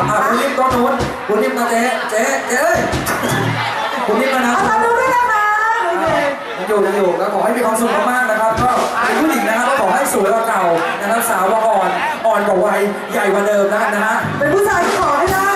ามาคุณนิ่มก็โน้นคุณนิ่มนะเจ๊เจ๊เจ๊เอ้ยคุณนิ่มมานะเอาดูด้วยนะคะโอเคยังอยู่ยังอยู่แล้วขอให้มีความสุขมากๆนะครับก็เป็นผู้หญิงนะครับก็ขอให้สวยกว่าเก่านะครับสาวว่าอ่อนอ่อนกว่าวัยใหญ่กว่าเดิมนะนะฮะเป็นผู้ชายก็ขอให้ได้